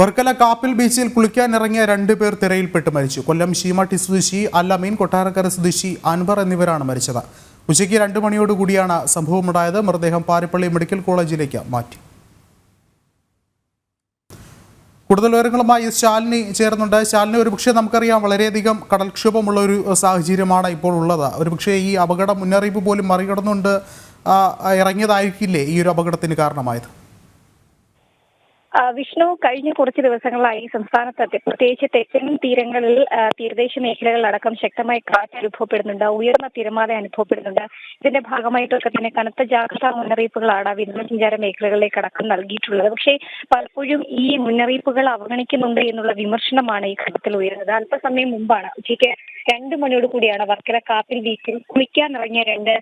വർക്കല കാപ്പിൽ ബീച്ചിൽ കുളിക്കാനിറങ്ങിയ രണ്ടുപേർ തിരയിൽപ്പെട്ട് മരിച്ചു. കൊല്ലം ശീമാട്ടി സ്വദേശി അല്ലമീൻ കൊട്ടാരക്കര സ്വദേശി അൻവർ എന്നിവരാണ് മരിച്ചത്. ഉച്ചയ്ക്ക് രണ്ട് മണിയോടുകൂടിയാണ് സംഭവമുണ്ടായത്. മൃതദേഹം പാരിപ്പള്ളി മെഡിക്കൽ കോളേജിലേക്ക് മാറ്റി. കൂടുതൽ വിവരങ്ങളുമായി ശാലിനി ചേർന്നുണ്ട് ശാലിനി ഒരുപക്ഷെ നമുക്കറിയാം വളരെയധികം കടൽക്ഷോഭമുള്ള ഒരു സാഹചര്യമാണ് ഇപ്പോൾ ഉള്ളത്. ഒരുപക്ഷെ ഈ അപകട മുന്നറിയിപ്പ് പോലും മറികടന്നുകൊണ്ട് ഇറങ്ങിയതായിരിക്കില്ലേ ഈ ഒരു അപകടത്തിന് കാരണമായത്? വിഷ്ണു കഴിഞ്ഞ കുറച്ച് ദിവസങ്ങളായി സംസ്ഥാനത്ത് പ്രത്യേകിച്ച് തെക്കൻ തീരങ്ങളിൽ തീരദേശ മേഖലകളിലടക്കം ശക്തമായ കാറ്റ് അനുഭവപ്പെടുന്നുണ്ട് ഉയർന്ന തിരമാല അനുഭവപ്പെടുന്നുണ്ട്. ഇതിന്റെ ഭാഗമായിട്ടൊക്കെ തന്നെ കനത്ത ജാഗ്രതാ മുന്നറിയിപ്പുകളാണ് വിനോദസഞ്ചാര മേഖലകളിലേക്ക് അടക്കം നൽകിയിട്ടുള്ളത്. പക്ഷേ പലപ്പോഴും ഈ മുന്നറിയിപ്പുകൾ അവഗണിക്കുന്നുണ്ട് എന്നുള്ള വിമർശനമാണ് ഈ ഘട്ടത്തിൽ ഉയരുന്നത്. അല്പസമയം മുമ്പാണ് ഉച്ചയ്ക്ക് രണ്ട് മണിയോട് കൂടിയാണ് വർക്കല കാപ്പിൽ ബീച്ചിൽ കുളിക്കാനിറങ്ങിയ രണ്ട്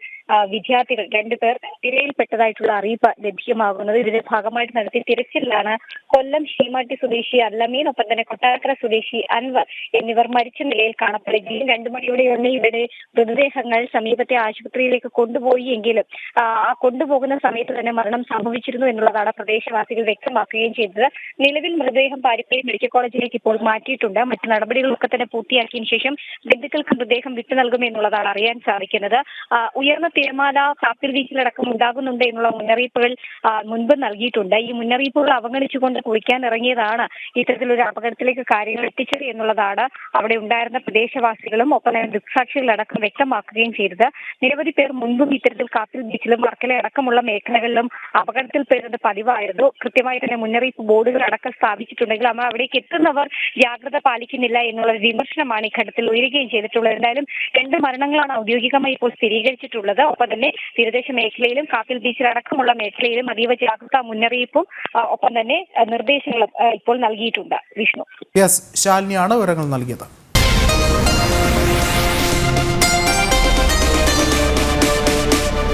വിദ്യാർത്ഥികൾ രണ്ടുപേർ തിരയിൽപ്പെട്ടതായിട്ടുള്ള അറിയിപ്പ് ലഭ്യമാകുന്നത് ഇതിന്റെ ഭാഗമായിട്ട് നടത്തിയ തിരച്ചിലാണ് കൊല്ലം ശീമാട്ടി സ്വദേശി അല്ലമീൻ ഒപ്പം തന്നെ കൊട്ടാരക്കര സ്വദേശി അൻവർ എന്നിവർ മരിച്ച നിലയിൽ കാണപ്പെടുകയും രണ്ടു മണിയോടെയാണ് ഇവരുടെ മൃതദേഹങ്ങൾ സമീപത്തെ ആശുപത്രിയിലേക്ക് കൊണ്ടുപോയി എങ്കിലും ആ കൊണ്ടുപോകുന്ന സമയത്ത് തന്നെ മരണം സംഭവിച്ചിരുന്നു എന്നുള്ളതാണ് പ്രദേശവാസികൾ വ്യക്തമാക്കുകയും ചെയ്തത്. നിലവിൽ മൃതദേഹം പാരിപ്പള്ളി മെഡിക്കൽ കോളേജിലേക്ക് ഇപ്പോൾ മാറ്റിയിട്ടുണ്ട്. മറ്റു നടപടികളൊക്കെ തന്നെ പൂർത്തിയാക്കിയതിനു ശേഷം ബന്ധുക്കൾക്ക് മൃതദേഹം വിട്ടു നൽകുമെന്നുള്ളതാണ് അറിയാൻ സാധിക്കുന്നത്. ഉയർന്ന തിരമാല കാപ്പിൽ ബീച്ചിലടക്കം ഉണ്ടാകുന്നുണ്ട് എന്നുള്ള മുന്നറിയിപ്പുകൾ മുൻപ് നൽകിയിട്ടുണ്ട്. ഈ മുന്നറിയിപ്പുകൾ അവഗണിച്ചുകൊണ്ട് കുളിക്കാൻ ഇറങ്ങിയതാണ് ഇത്തരത്തിലൊരു അപകടത്തിലേക്ക് കാര്യങ്ങൾ എത്തിച്ചത് എന്നുള്ളതാണ് അവിടെ ഉണ്ടായിരുന്ന പ്രദേശവാസികളും ഒപ്പം തന്നെ ദൃക്സാക്ഷികളടക്കം വ്യക്തമാക്കുകയും ചെയ്തത്. നിരവധി പേർ മുൻപും ഇത്തരത്തിൽ കാപ്പിൽ ബീച്ചിലും വർക്കല അടക്കമുള്ള മേഖലകളിലും അപകടത്തിൽ പെടുന്നത് പതിവായിരുന്നു. കൃത്യമായി തന്നെ മുന്നറിയിപ്പ് ബോർഡുകൾ അടക്കം സ്ഥാപിച്ചിട്ടുണ്ടെങ്കിലും അമ്മ അവിടേക്ക് എത്തുന്നവർ ജാഗ്രത പാലിക്കുന്നില്ല എന്നുള്ള വിമർശനമാണ് ഈ ഘട്ടത്തിൽ ഉയരുകയും ചെയ്തിട്ടുള്ളത്. എന്തായാലും രണ്ട് മരണങ്ങളാണ് ഔദ്യോഗികമായി ഇപ്പോൾ സ്ഥിരീകരിച്ചിട്ടുള്ളത്. ഒപ്പം തന്നെ തീരദേശ മേഖലയിലും കാപ്പിൽ ബീച്ചിലടക്കമുള്ള മേഖലയിലും അതീവ ജാഗ്രതാ മുന്നറിയിപ്പും ഒപ്പം തന്നെ നിർദ്ദേശങ്ങളും ഇപ്പോൾ നൽകിയിട്ടുണ്ട്. വിഷ്ണു. യെസ് ശാലിനിയാണ് വിവരങ്ങൾ നൽകിയത്.